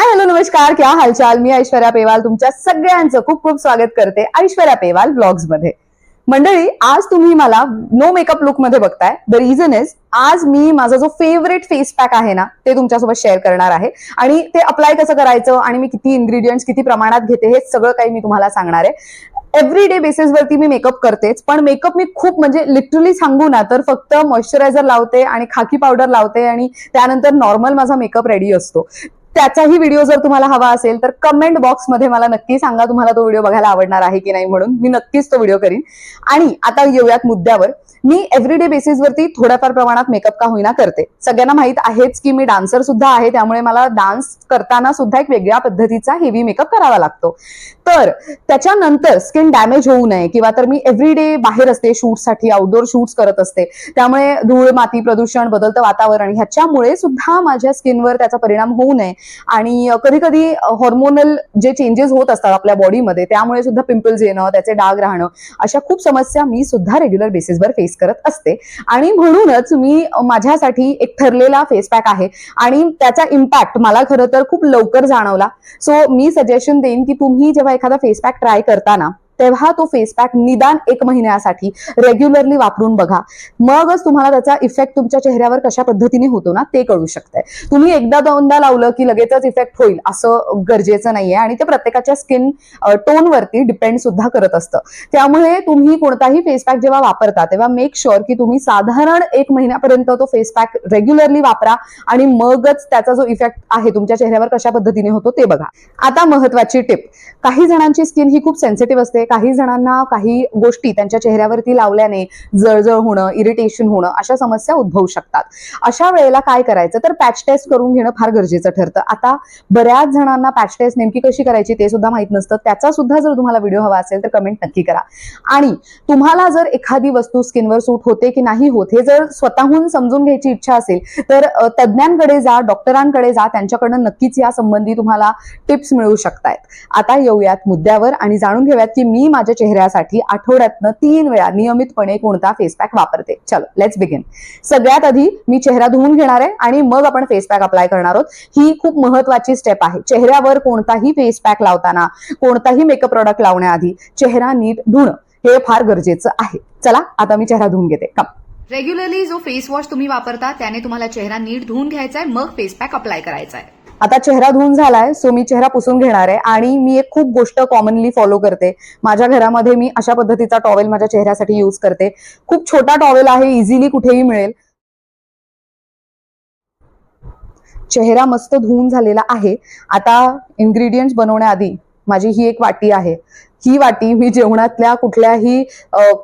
Hi hello नमस्कार. क्या हालचाल? मी ऐश्वर्या पेवाल. तुमच्या सगळ्यांचं खूप खूप स्वागत करते ऐश्वर्या पेवाल ब्लॉग्समध्ये. मंडळी आज तुम्ही मला नो मेकअप लुकमध्ये बघताय. द रिझन इज आज मी माझा जो फेवरेट फेस पॅक आहे ना ते तुमच्यासोबत शेअर करणार आहे. आणि ते अप्लाय कसं करायचं आणि मी किती इन्ग्रेडियंट्स किती प्रमाणात घेते हे सगळं काही मी तुम्हाला सांगणार आहे. एव्हरी डे बेसिसवरती मी मेकअप करतेच पण मेकअप मी खूप म्हणजे लिटरली सांगू ना तर फक्त मॉइश्चरायझर लावते आणि खाकी पावडर लावते आणि त्यानंतर नॉर्मल माझा मेकअप रेडी असतो. त्याचाही व्हिडिओ जर तुम्हाला हवा असेल तर कमेंट बॉक्समध्ये मला नक्की सांगा तुम्हाला तो व्हिडिओ बघायला आवडणार आहे की नाही म्हणून. मी नक्कीच तो व्हिडिओ करीन. आणि आता येऊयात मुद्द्यावर. मी एव्हरीडे बेसिसवरती थोड्याफार प्रमाणात मेकअप का होईना करते. सगळ्यांना माहीत आहेच की मी डान्सर सुद्धा आहे त्यामुळे मला डान्स करताना सुद्धा एक वेगळ्या पद्धतीचा हेवी मेकअप करावा लागतो. तर त्याच्यानंतर स्किन डॅमेज होऊ नये किंवा तर मी एव्हरीडे बाहेर असते शूटसाठी आउटडोर शूट्स करत असते. त्यामुळे धूळ माती प्रदूषण बदलतं वातावरण ह्याच्यामुळे सुद्धा माझ्या स्किनवर त्याचा परिणाम होऊ नये. आणि कधी कधी हॉर्मोनल जे चेंजेस होत असतात आपल्या बॉडीमध्ये त्यामुळे सुद्धा पिंपल्स येणं त्याचे डाग राहणं अशा खूप समस्या मी सुद्धा रेग्युलर बेसिसवर फेस करत असते. आणि म्हणूनच मी माझ्यासाठी एक ठरलेला फेस पॅक आहे. आणि त्याचा इम्पॅक्ट मला खरं तर खूप लवकर जाणवला. सो मी सजेशन देईन की तुम्ही जेव्हा एखादा फेस पॅक ट्राय करताना तेव्हा तो फेस पॅक निदान एक महिन्यासाठी रेग्युलरली वापरून बघा. मगच तुम्हाला त्याचा इफेक्ट तुमच्या चेहऱ्यावर कशा पद्धतीने होतो ना ते कळू शकतंय. तुम्ही एकदा दोनदा लावलं की लगेचच इफेक्ट होईल असं गरजेचं नाहीये. आणि ते प्रत्येकाच्या स्किन टोनवरती डिपेंड सुद्धा करत असतं. त्यामुळे तुम्ही कोणताही फेस पॅक जेव्हा वापरता तेव्हा मेक शुअर की तुम्ही साधारण एक महिन्यापर्यंत तो फेस पॅक रेग्युलरली वापरा आणि मगच त्याचा जो इफेक्ट आहे तुमच्या चेहऱ्यावर कशा पद्धतीने होतो ते बघा. आता महत्वाची टिप काही जणांची स्किन ही खूप सेन्सिटिव्ह असते. काही जणांना काही गोष्टी त्यांच्या चेहऱ्यावरती लावल्याने जळजळ होणं इरिटेशन होणं अशा समस्या उद्भवू शकतात. अशा वेळेला काय करायचं? तर पॅच टेस्ट करून घेणं फार गरजेचं ठरतं. आता बऱ्याच जणांना पॅच टेस्ट नेमकी कशी करायची ते सुद्धा माहीत नसतं. त्याचा सुद्धा जर तुम्हाला व्हिडिओ हवा असेल तर कमेंट नक्की करा. आणि तुम्हाला जर एखादी वस्तू स्किनवर सूट होते की नाही होत हे जर स्वतःहून समजून घ्यायची इच्छा असेल तर तज्ञांकडे तज्ज्ञांकडे जा डॉक्टरांकडे जा त्यांच्याकडनं नक्कीच या संबंधी तुम्हाला टिप्स मिळू शकतायत. आता येऊयात मुद्द्यावर आणि जाणून घेऊयात की मी मी माझ्या चेहऱ्यासाठी आठवड्यातनं तीन वेळा नियमितपणे कोणता फेस पॅक वापरते. चलो लेट्स बिगिन सगळ्यात आधी मी चेहरा धुवून घेणार आहे आणि मग आपण फेस पॅक अप्लाय करणार आहोत. ही खूप महत्वाची स्टेप आहे. चेहऱ्यावर कोणताही फेस पॅक लावताना कोणताही मेकअप प्रॉडक्ट लावण्याआधी चेहरा नीट धुणं हे फार गरजेचं आहे. चला आता मी चेहरा धुवून घेते. कम रेग्युलरली जो फेस वॉश तुम्ही वापरता त्याने तुम्हाला चेहरा नीट धुवून घ्यायचा आहे मग फेस पॅक अप्लाय करायचा आहे आता चेहरा धुवून झालाय सो मी चेहरा पुसून घेणार आहे आणि मी एक खूप गोष्ट कॉमनली फॉलो करते. माझ्या घरामध्ये मी अशा पद्धतीचा टॉवेल माझ्या चेहऱ्यासाठी यूज करते. खूप छोटा टॉवेल आहे इझिली कुठेही मिळेल. चेहरा मस्त धुवून झालेला आहे. आता इन्ग्रेडियंट्स बनवण्याआधी माझी ही एक वाटी आहे. ही वाटी मी जेवणातल्या कुठल्याही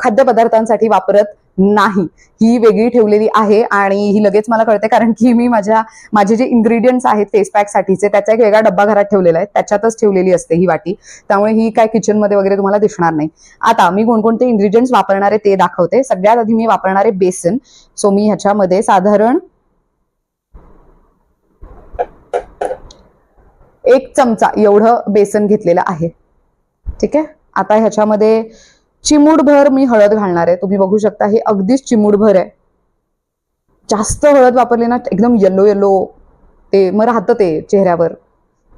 खाद्यपदार्थांसाठी वापरत नाही. ही वेगळी ठेवलेली आहे आणि ही लगेच मला कळते कारण की मी माझ्या माझे जे इन्ग्रेडियंट्स आहेत फेस साठीचे त्याचा एक वेगळा डब्बा घरात ठेवलेला आहे. त्याच्यातच ठेवलेली असते ही वाटी. त्यामुळे ही काय किचनमध्ये वगैरे तुम्हाला दिसणार नाही. आता मी कोणकोणते इन्ग्रेडियंट्स वापरणारे ते दाखवते. सगळ्यात आधी मी वापरणारे बेसन. सो मी ह्याच्यामध्ये साधारण एक चमचा एवढं बेसन घेतलेलं आहे. ठीक आहे? आता ह्याच्यामध्ये चिमूडभर मी हळद घालणार आहे. तुम्ही बघू शकता हे अगदीच चिमूडभर आहे. जास्त हळद वापरली ना एकदम येल्लो येल्लो ते मग राहतं ते चेहऱ्यावर.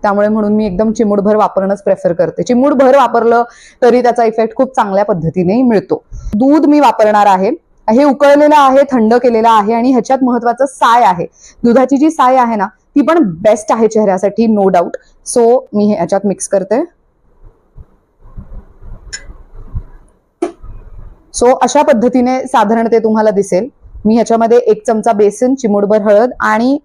त्यामुळे म्हणून मी एकदम चिमूडभर वापरणंच प्रेफर करते. चिमूडभर वापरलं तरी त्याचा इफेक्ट खूप चांगल्या पद्धतीने मिळतो. दूध मी वापरणार आहे. हे उकळलेलं आहे थंड केलेलं आहे आणि ह्याच्यात महत्वाचं साय आहे. दुधाची जी साय आहे ना ती पण बेस्ट आहे चेहऱ्यासाठी नो डाऊट सो मी हे ह्याच्यात मिक्स करते. सो अशा पद्धतीने साधारण ते तुम्हाला दिसेल. मी ह्याच्यामध्ये एक चमचा बेसन चिमूडभर हळद आणि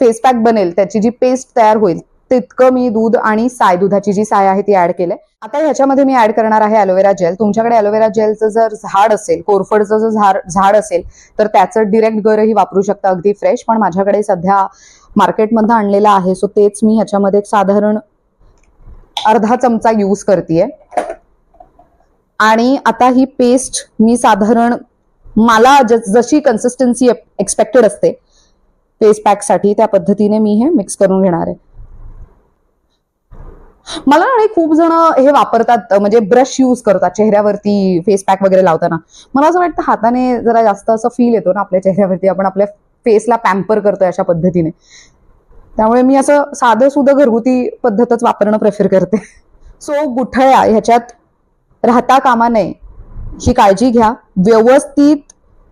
फेस पॅक बनेल. त्याची जी पेस्ट तयार होईल तितकं मी दूध आणि साय दुधाची जी साय आहे ती ऍड केलंय. आता ह्याच्यामध्ये मी ऍड करणार आहे अलोवेरा जेल तुमच्याकडे अलोवेरा जेलचं जर झाड असेल कोरफडचं जर झाड झाड असेल तर त्याचं डिरेक्ट गरही वापरू शकता अगदी फ्रेश पण माझ्याकडे सध्या मार्केटमधनं आणलेलं आहे. सो तेच मी ह्याच्यामध्ये एक साधारण अर्धा चमचा यूज करते आणि आता ही पेस्ट मी साधारण मला जशी कन्सिस्टन्सी एक्सपेक्टेड असते फेस पॅकसाठी त्या पद्धतीने मी हे मिक्स करून घेणार आहे. मला आणि खूप जण हे वापरतात म्हणजे ब्रश यूज करतात चेहऱ्यावरती फेस पॅक वगैरे लावताना. मला असं वाटतं हाताने जरा जास्त असं फील येतो ना आपल्या चेहऱ्यावरती आपण आपल्या फेसला पॅम्पर करतोय अशा पद्धतीने. त्यामुळे मी असं साधं सुद्धा घरगुती पद्धतच वापरणं प्रेफर करते. सो गुठळ्या ह्याच्यात राहता कामा नये. ही काळजी घ्या. व्यवस्थित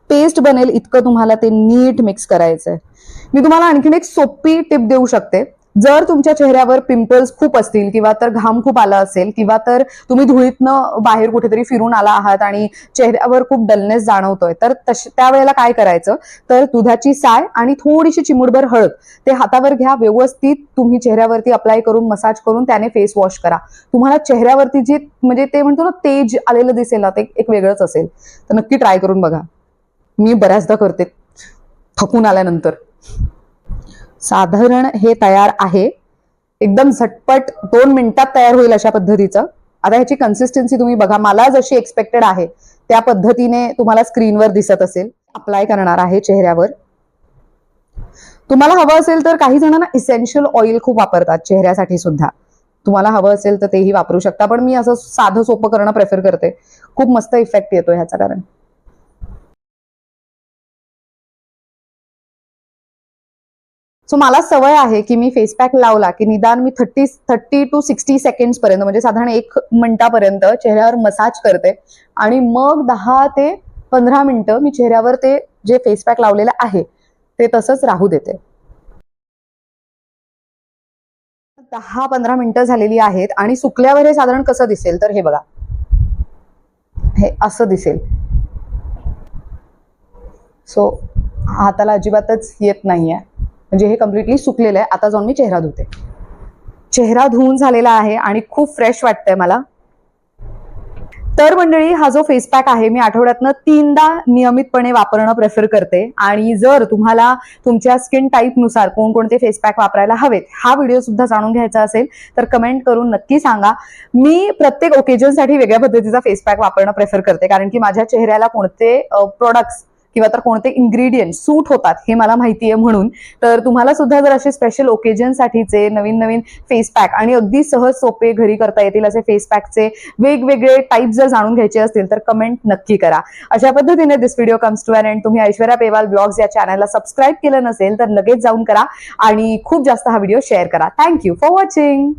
पेस्ट बनेल इतकं तुम्हाला ते नीट मिक्स करायचंय. मी तुम्हाला आणखीन एक सोपी टिप देऊ शकते. जर तुमच्या चेहऱ्यावर पिंपल्स खूप असतील किंवा तर घाम खूप आला असेल किंवा तर तुम्ही धुळीतनं बाहेर कुठेतरी फिरून आला आहात आणि चेहऱ्यावर खूप डलनेस जाणवतोय तर त्यावेळेला काय करायचं? तर दुधाची साय आणि थोडीशी चिमुडभर हळद ते हातावर घ्या व्यवस्थित तुम्ही चेहऱ्यावरती अप्लाय करून मसाज करून त्याने फेस वॉश करा. तुम्हाला चेहऱ्यावरती जे म्हणजे ते म्हणतो ना तेज आलेलं दिसेल ना ते एक वेगळंच असेल. तर नक्की ट्राय करून बघा. मी बऱ्याचदा करते थकून आल्यानंतर. साधारण हे तयार आहे. एकदम झटपट दोन मिनिटात तयार होईल अशा पद्धतीचं. आता ह्याची कन्सिस्टन्सी तुम्ही बघा मला जशी एक्सपेक्टेड आहे त्या पद्धतीने तुम्हाला स्क्रीनवर दिसत असेल. अप्लाय करणार आहे चेहऱ्यावर. तुम्हाला हवं असेल तर काही जणांना इसेन्शियल ऑइल खूप वापरतात चेहऱ्यासाठी सुद्धा. तुम्हाला हवं असेल तर तेही वापरू शकता पण मी असं साधं सोपं करणं प्रेफर करते. खूप मस्त इफेक्ट येतो ह्याचा कारण. सो मला सवय आहे की मी फेस पॅक लावला की निदान मी thirty thirty to sixty second पर्यंत म्हणजे साधारण एक मिनिटापर्यंत चेहऱ्यावर मसाज करते. आणि मग दहा ते पंधरा मिनिटं मी चेहऱ्यावर ते जे फेस पॅक लावलेलं आहे ते तसंच राहू देते. दहा पंधरा मिनिटं झालेली आहेत आणि सुकल्यावर हे साधारण कसं दिसेल? तर हे बघा. हे असं दिसेल. सो हाताला अजिबातच येत नाहीये. म्हणजे हे कम्प्लिटली सुकलेलं आहे. आता जाऊन मी चेहरा धुते. चेहरा धुवून झालेला आहे आणि खूप फ्रेश वाटतंय मला. तर मंडळी हा जो फेस पॅक आहे मी आठवड्यातनं तीनदा नियमितपणे वापरणं प्रेफर करते. आणि जर तुम्हाला तुमच्या स्किन टाईपनुसार कोणकोणते फेस पॅक वापरायला हवेत हा व्हिडिओ सुद्धा जाणून घ्यायचा असेल तर कमेंट करून नक्की सांगा. मी प्रत्येक ओकेजनसाठी वेगळ्या पद्धतीचा फेस पॅक वापरणं प्रेफर करते. कारण की माझ्या चेहऱ्याला कोणते प्रोडक्ट्स किंवा तर कोणते इन्ग्रेडियंट सूट होतात हे मला माहिती आहे म्हणून. तर तुम्हाला सुद्धा जर असे स्पेशल ओकेजनसाठीचे नवीन नवीन फेस पॅक आणि अगदी सहज सोपे घरी करता येतील असे फेस पॅकचे वेगवेगळे टाईप जर जाणून घ्यायचे असतील तर कमेंट नक्की करा. अशा पद्धतीने this video comes to an end तुम्ही ऐश्वर्या पेवाल ब्लॉग्स या चॅनलला सबस्क्राईब केलं नसेल तर लगेच जाऊन करा आणि खूप जास्त हा व्हिडिओ शेअर करा. Thank you for watching